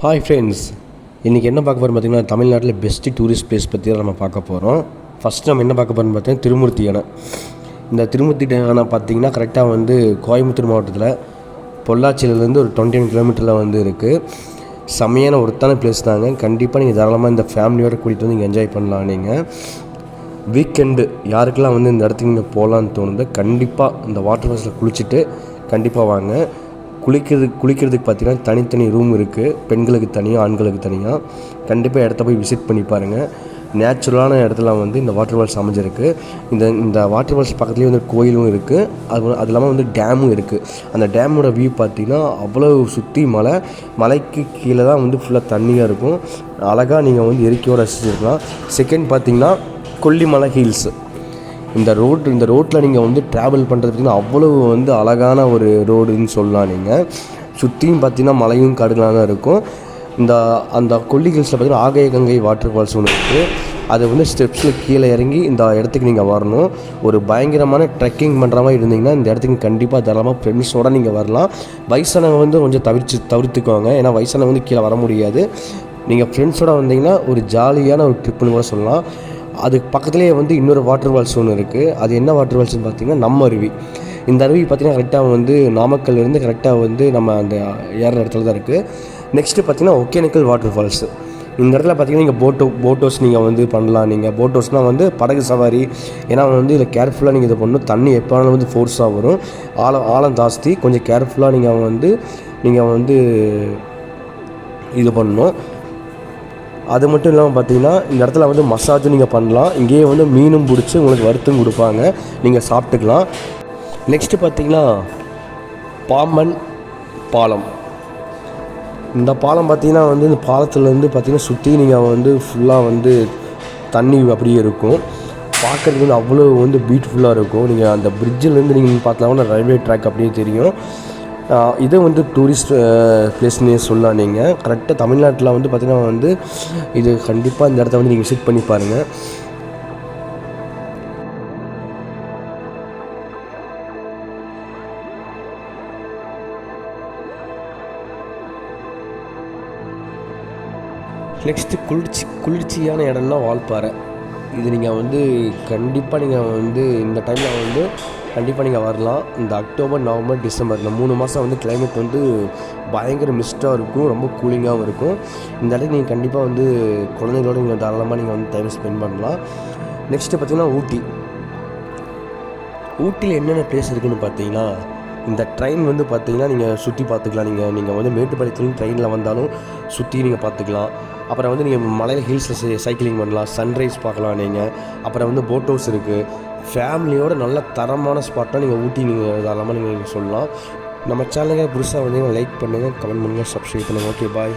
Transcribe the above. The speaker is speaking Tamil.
ஹாய் ஃப்ரெண்ட்ஸ் இன்றைக்கி என்ன பார்க்க போகிறோம் பார்த்தீங்கன்னா தமிழ்நாட்டில் பெஸ்ட்டு டூரிஸ்ட் பிளேஸ் பற்றி தான் நம்ம பார்க்க போகிறோம் ஃபஸ்ட்டு நம்ம என்ன பார்க்க போகிறோம்னு பார்த்தீங்கன்னா திருமூர்த்தி யானை இந்த திருமூர்த்தி யானை பார்த்திங்கன்னா கரெக்டாக வந்து கோயம்புத்தூர் மாவட்டத்தில் பொள்ளாச்சியிலேருந்து ஒரு டுவெண்ட்டி ஒன் கிலோமீட்டரில் வந்து இருக்குது செம்மையான ஒருத்தான பிளேஸ் தாங்க. கண்டிப்பாக நீங்கள் தாராளமாக இந்த ஃபேமிலியோடு கூட்டிகிட்டு வந்து நீங்கள் என்ஜாய் பண்ணலாம் நீங்கள் வீக்கெண்டு யாருக்கெல்லாம் வந்து இந்த இடத்துக்கு நீங்கள் போகலான்னு தோணுது கண்டிப்பாக இந்த வாட்டர் ஃபால்ஸில் குளிச்சுட்டு கண்டிப்பாக வாங்க. குளிக்கிறது குளிக்கிறதுக்கு பார்த்தீங்கன்னா தனித்தனி ரூம் இருக்குது பெண்களுக்கு தனியாக ஆண்களுக்கு தனியாக கண்டிப்பாக இடத்த போய் விசிட் பண்ணி பாருங்கள் நேச்சுரலான இடத்துல வந்து இந்த வாட்டர் ஃபால்ஸ் அமைஞ்சிருக்கு. இந்த இந்த வாட்டர் ஃபால்ஸ் பக்கத்துலேயே வந்து கோயிலும் இருக்குது அது அது இல்லாமல் வந்து டேமும் இருக்குது அந்த டேமோட வியூ பார்த்தீங்கன்னா அவ்வளோ சுற்றி மலை. மலைக்கு கீழே தான் வந்து ஃபுல்லாக தண்ணியாக இருக்கும். அழகாக நீங்கள் வந்து இயற்கையோடு ரசிச்சிருக்கலாம். செகண்ட் பார்த்தீங்கன்னா கொல்லிமலை ஹில்ஸ் இந்த ரோட் இந்த ரோட்டில் நீங்கள் வந்து ட்ராவல் பண்ணுறது பார்த்திங்கன்னா அவ்வளோ வந்து அழகான ஒரு ரோடுன்னு சொல்லலாம் நீங்கள் சுற்றியும் பார்த்தீங்கன்னா மலையும் காடுகளாக தான் இருக்கும். இந்த அந்த கொல்லி ஹில்ஸில் பார்த்தீங்கன்னா ஆகாய கங்கை வாட்டர் ஃபால்ஸ் ஒன்று இருக்குது அது வந்து ஸ்டெப்ஸில் கீழே இறங்கி இந்த இடத்துக்கு நீங்கள் வரணும். ஒரு பயங்கரமான ட்ரெக்கிங் பண்ணுற மாதிரி இருந்தீங்கன்னா இந்த இடத்துக்கு கண்டிப்பாக தாராளமாக ஃப்ரெண்ட்ஸோடு நீங்கள் வரலாம். வயசானவங்க வந்து கொஞ்சம் தவிர்த்து தவிர்த்துக்குவாங்க ஏன்னா வயசானவங்க வந்து கீழே வர முடியாது. நீங்கள் ஃப்ரெண்ட்ஸோடு வந்தீங்கன்னா ஒரு ஜாலியான ஒரு ட்ரிப்புன்னு கூட சொல்லலாம். அதுக்கு பக்கத்துலேயே வந்து இன்னொரு வாட்டர் ஃபால்ஸ் ஒன்று இருக்குது அது என்ன வாட்டர் ஃபால்ஸ்னு பார்த்தீங்கன்னா நம்ம அருவி. இந்த அருவி பார்த்திங்கன்னா கரெக்டாக வந்து நாமக்கல்லேருந்து கரெக்டாக வந்து நம்ம அந்த ஏற இடத்துல தான் இருக்குது நெக்ஸ்ட்டு பார்த்திங்கன்னா ஒகேனக்கல் வாட்டர் ஃபால்ஸ் இந்த இடத்துல பார்த்தீங்கன்னா நீங்கள் போட்டோ போட்டோஸ் நீங்கள் வந்து பண்ணலாம். நீங்கள் போட் ஹவுஸ்னால் வந்து படகு சவாரி. ஏன்னா வந்து இதில் கேர்ஃபுல்லாக நீங்கள் இதை பண்ணணும். தண்ணி எப்போ வேணாலும் வந்து ஃபோர்ஸாக வரும். ஆழம் ஆழம் ஜாஸ்தி. கொஞ்சம் கேர்ஃபுல்லாக நீங்கள் வந்து நீங்கள் வந்து இது பண்ணணும். அது மட்டும் இல்லாமல் பார்த்தீங்கன்னா இந்த இடத்துல வந்து மசாஜும் நீங்கள் பண்ணலாம். இங்கேயே வந்து மீனும் பிடிச்சி உங்களுக்கு வறுத்தும் கொடுப்பாங்க. நீங்கள் சாப்பிட்டுக்கலாம். நெக்ஸ்ட்டு பார்த்தீங்கன்னா பாம்பன் பாலம். இந்த பாலம் பார்த்தீங்கன்னா வந்து இந்த பாலத்துலேருந்து பார்த்திங்கன்னா சுற்றி நீங்கள் வந்து ஃபுல்லாக வந்து தண்ணி அப்படியே இருக்கும். பார்க்குறதுக்கு வந்து அவ்வளோ வந்து பியூட்டிஃபுல்லாக இருக்கும். நீங்கள் அந்த பிரிட்ஜிலேருந்து நீங்கள் பார்த்தீங்கன்னா ரயில்வே ட்ராக் அப்படியே தெரியும். இதை வந்து டூரிஸ்ட் பிளேஸ்னே சொல்லலாம் நீங்கள் கரெக்டாக தமிழ்நாட்டில் வந்து பார்த்திங்கன்னா வந்து இது கண்டிப்பாக இந்த இடத்த வந்து நீங்கள் விசிட் பண்ணி பாருங்கள் நெக்ஸ்ட்டு குளிர்ச்சி குளிர்ச்சியான இடம்னா வால்பாறை. இது நீங்கள் வந்து கண்டிப்பாக நீங்கள் வந்து இந்த டைமில் வந்து கண்டிப்பாக நீங்கள் வரலாம். இந்த அக்டோபர் நவம்பர் டிசம்பர் இந்த மூணு மாதம் வந்து கிளைமேட் வந்து பயங்கர மிஸ்ட்டாக இருக்கும். ரொம்ப கூலிங்காகவும் இருக்கும். இந்த இடத்துக்கு நீங்கள் கண்டிப்பாக வந்து குழந்தைங்களோட நீங்கள் தாராளமாக நீங்கள் வந்து டைம் ஸ்பெண்ட் பண்ணலாம். நெக்ஸ்ட்டு பார்த்திங்கன்னா ஊட்டி. ஊட்டியில் என்னென்ன பிளேஸ் இருக்குதுன்னு பார்த்தீங்கன்னா இந்த ட்ரெயின் வந்து பார்த்தீங்கன்னா நீங்கள் சுற்றி பார்த்துக்கலாம். நீங்கள் நீங்கள் வந்து மேட்டுப்பாளையத்துலேருந்து ட்ரெயினில் வந்தாலும் சுற்றி நீங்கள் பார்த்துக்கலாம். அப்புறம் வந்து நீங்கள் மலையில் ஹில்ஸில் சைக்கிளிங் பண்ணலாம் சன்ரைஸ் பார்க்கலாம் நீங்கள் அப்புறம் வந்து போட் ஹவுஸ் இருக்குது ஃபேமிலியோட நல்ல தரமான ஸ்பாட்டாக நீங்கள் ஊட்டி நீங்கள் தாராளமாக நீங்கள் சொல்லலாம். நம்ம சேனலுக்கு புதுசாக வந்து லைக் பண்ணுங்கள் கமெண்ட் பண்ணுங்கள் சப்ஸ்கிரைப் பண்ணுங்கள் ஓகே பாய்